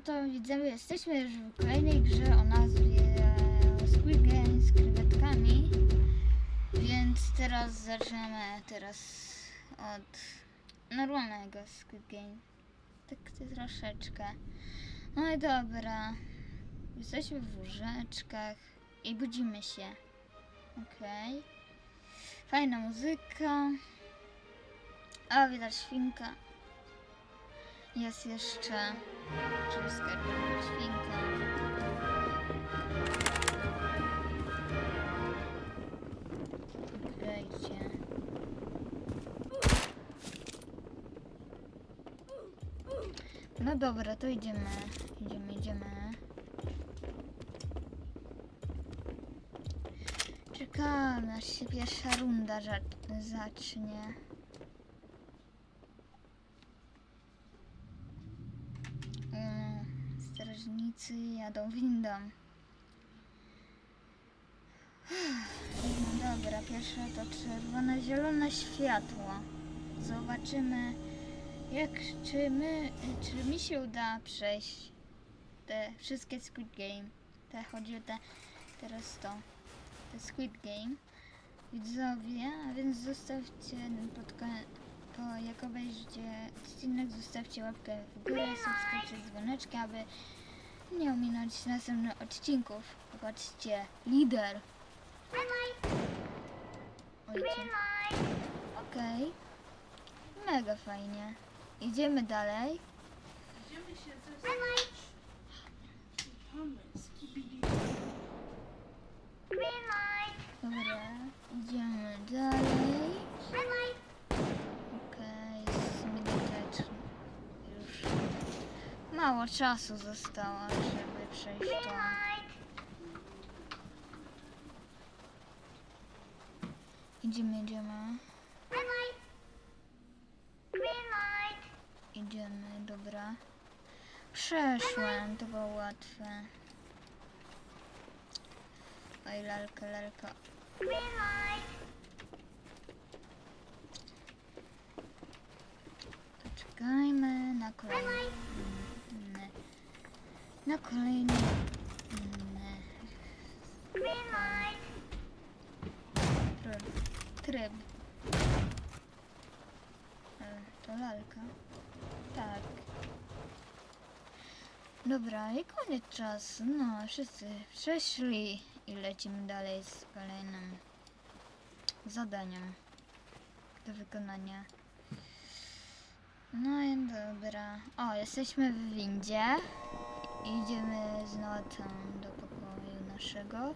No to widzimy, jesteśmy już w kolejnej grze o nazwie Squid Game z krewetkami. Więc teraz zaczynamy teraz od normalnego Squid Game. Tak troszeczkę. No i dobra. Jesteśmy w łóżeczkach i budzimy się. Okej. Fajna muzyka. A, widać świnka. Jest jeszcze No dobra, to idziemy. Idziemy, idziemy. Czekamy, aż się pierwsza runda za- zacznie. Jadą windą. No dobra, pierwsze to czerwone, zielone światło. Zobaczymy, jak, czy, my, czy mi się uda przejść te wszystkie Squid Game. Te chodzi o te, teraz to, te Squid Game. Widzowie, a więc zostawcie pod po jak obejrzycie odcinek, zostawcie łapkę w górę, subskrypcję, dzwoneczki, aby nie ominąć następnych odcinków. Zobaczcie, lider. Ojcze. Okej. Mega fajnie. Idziemy dalej. Idziemy się ze Skibidi. Dobra, idziemy dalej. Mało czasu zostało, żeby przejść to. Idziemy, idziemy. Idziemy, dobra. Przeszłem, to było łatwe. Oj, lalka, lalka. Poczekajmy na kolejny. Na kolejny. Tryb. Tryb. E, To lalka. Tak. Dobra, i koniec czasu. No, wszyscy przeszli i lecimy dalej z kolejnym zadaniem do wykonania. No i dobra. O, jesteśmy w windzie. Idziemy z notem do pokoju naszego.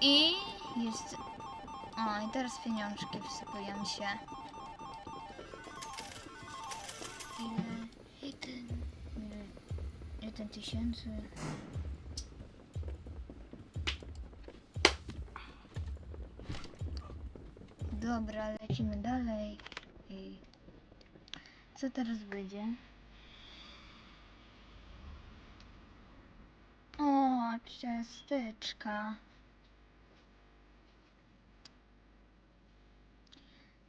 I jest... O, i teraz pieniążki wsypują się. Ile? Jeden... Jeden tysięcy. Dobra, lecimy dalej. I co teraz będzie? O, ciasteczka.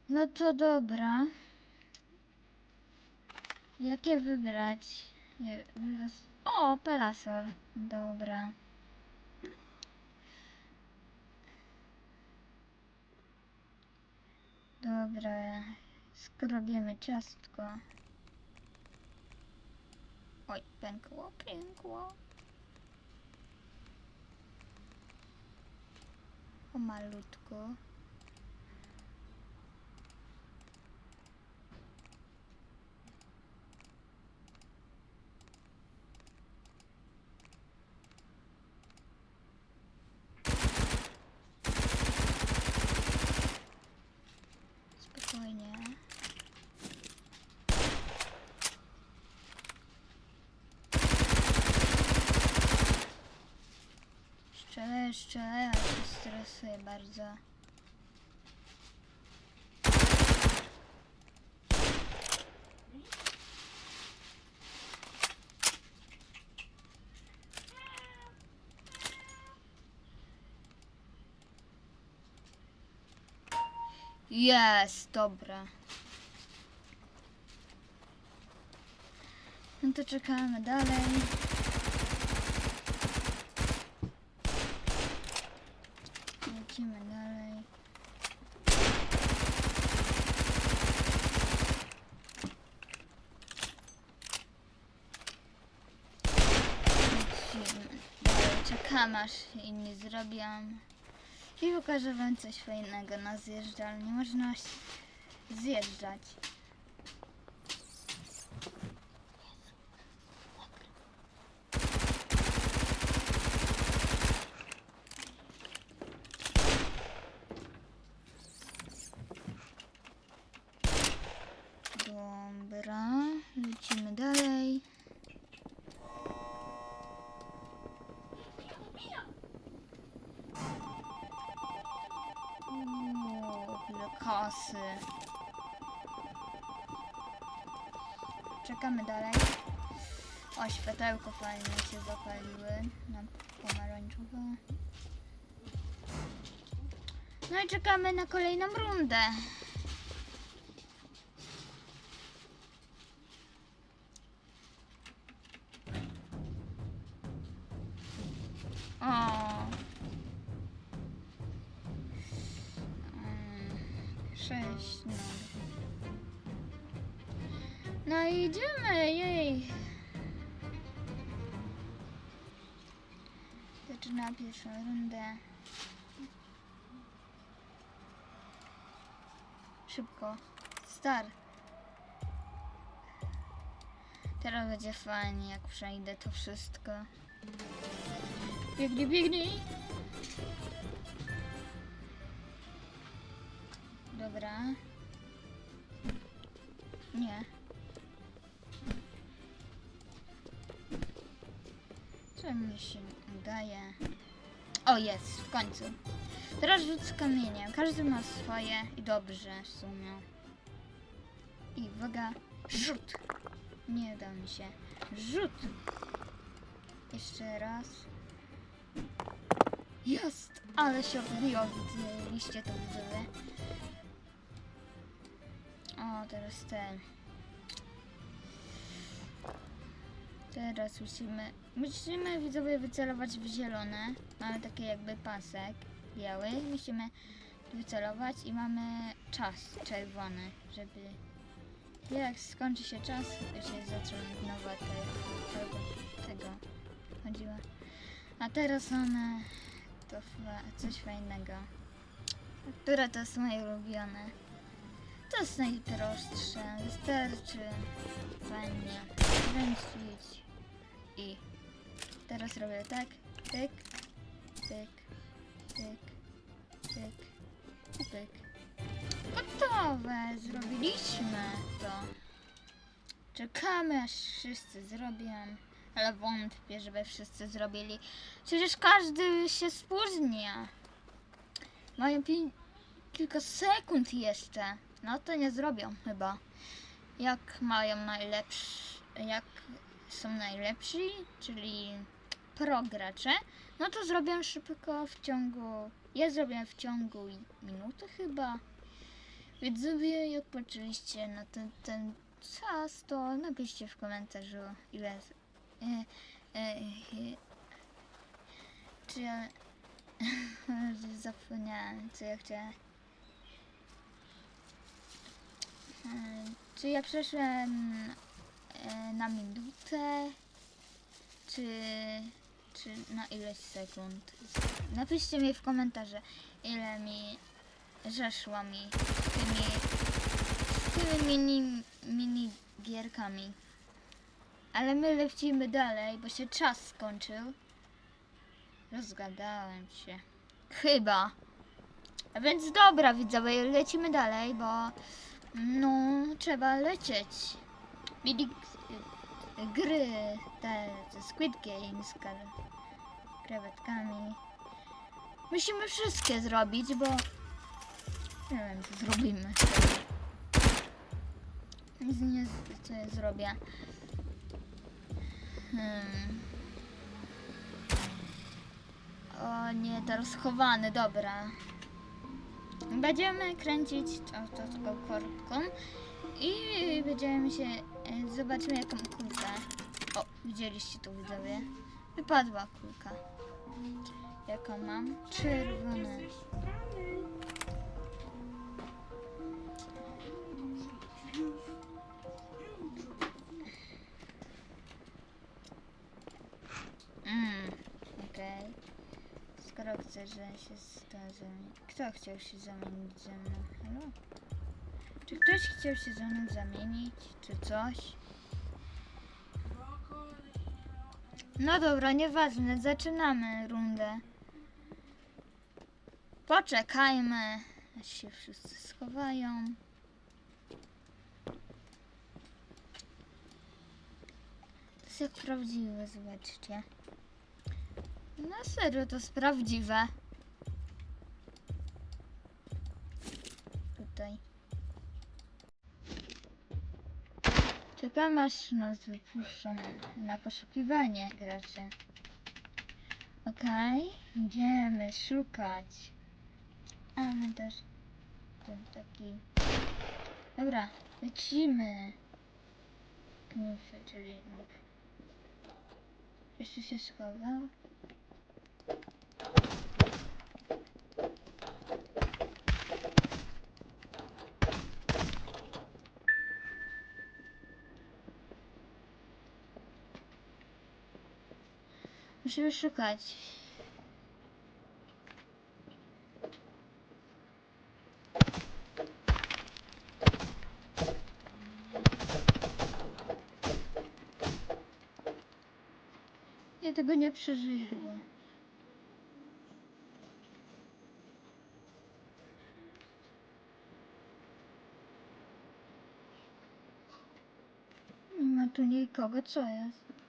No to dobra. Jakie wybrać? O, parasol. Dobra. Dobra, skrobiemy ciastko. Oj, pękło, pękło. O malutko. Spokojnie. Strzelę, strzelę, stresuję bardzo. Jest, dobra. No to czekamy dalej. Lecimy dalej. Lecimy Czekamy aż inni zrobią. I pokażę wam coś fajnego na zjeżdżalni. Można zjeżdżać. Kasy. Czekamy dalej. O, światełko fajnie się zapaliły na pomarańczowe. No i czekamy na kolejną rundę. O. Sześć, no. I idziemy, jej. Zaczynam pierwszą rundę. Szybko. Start. Teraz będzie fajnie, jak przejdę to wszystko. Biegnij, biegnij! Dobra. Nie. Co mi się udaje? O, jest, w końcu. Teraz rzut z kamieniem. Każdy ma swoje i dobrze w sumie. I uwaga, rzut. Nie da mi się. Rzut. Jeszcze raz. Jest! Ale się odbiło, widzieliście to widzowie. O, teraz ten. Teraz musimy, musimy widzowie wycelować w zielone. Mamy taki jakby pasek biały. Musimy wycelować i mamy czas czerwony, żeby jak skończy się czas, się zaczną nowe te, tego, tego chodziło. A teraz one to coś fajnego. Które to jest moje ulubione? To jest najprostsze. Wystarczy fajnie kręcić i teraz robię tak, tyk, tyk, tyk, tyk i tyk. Gotowe! Zrobiliśmy to. Czekamy aż wszyscy zrobią. Ale wątpię, żeby wszyscy zrobili. Przecież każdy się spóźnia. Mają kilka sekund jeszcze. No to nie zrobią chyba. Jak mają najlepszy, jak są najlepsi, czyli pro gracze, no to zrobią szybko w ciągu, ja zrobię w ciągu minuty chyba. Więc sobie, jak patrzyliście na ten, ten czas, to napiszcie w komentarzu ile e, e, e, czy ja zapomniałem, co ja chciałem. E, Czy ja przeszłem e, na minutę, czy, czy na ileś sekund? Napiszcie mi w komentarzu, ile mi zeszło mi z tymi, z tymi mini, mini gierkami. Ale my lecimy dalej, bo się czas skończył. Rozgadałem się. Chyba. A więc dobra, widzowie, lecimy dalej, bo no, trzeba lecieć. Mini gry, te, te Squid Games z kre- krewetkami. Musimy wszystkie zrobić, bo nie wiem, co zrobimy. Nic nie co ja zrobię. Hmm. O nie, to rozchowany, dobra. Będziemy kręcić tą, tą, tą korbką i będziemy się, e, zobaczymy jaką kulkę O, widzieliście to widzowie? Wypadła kulka. Jaką mam? Czerwone. Skoro chcesz, że się zamienić. Kto chciał się zamienić ze mną? Czy ktoś chciał się ze mną zamienić? Czy coś? No dobra, nieważne, zaczynamy rundę. Poczekajmy, aż się wszyscy schowają. To jest jak prawdziwe, zobaczcie. Na serio, to jest prawdziwe. Tutaj. Czekam aż nas wypuszczą na poszukiwanie graczy. Okej, idziemy szukać. A my też ten taki. Dobra, lecimy. Knufy, czyli. Jeszcze się schował. Musimy szukać. Ja tego nie przeżyję. Nie ma tu nikogo, co jest?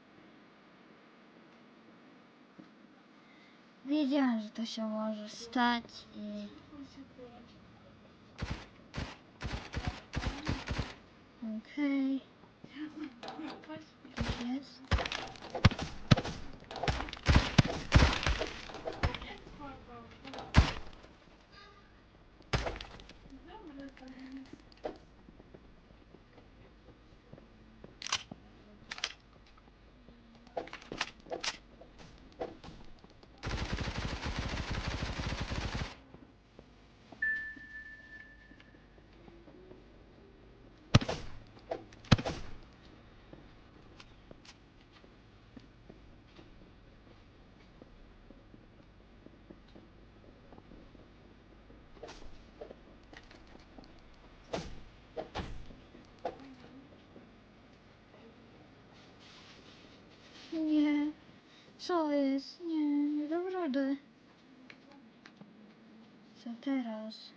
Wiedziałam, że to się może stać i... Okej, coś jest. Nie. Co jest? Nie, nie dam rady. Co teraz?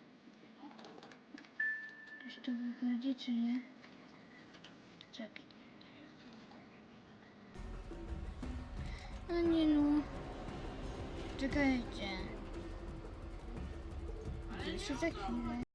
Czy to wychodzi, czy nie? Czekaj. No nie no. Czekajcie. Się za chwilę.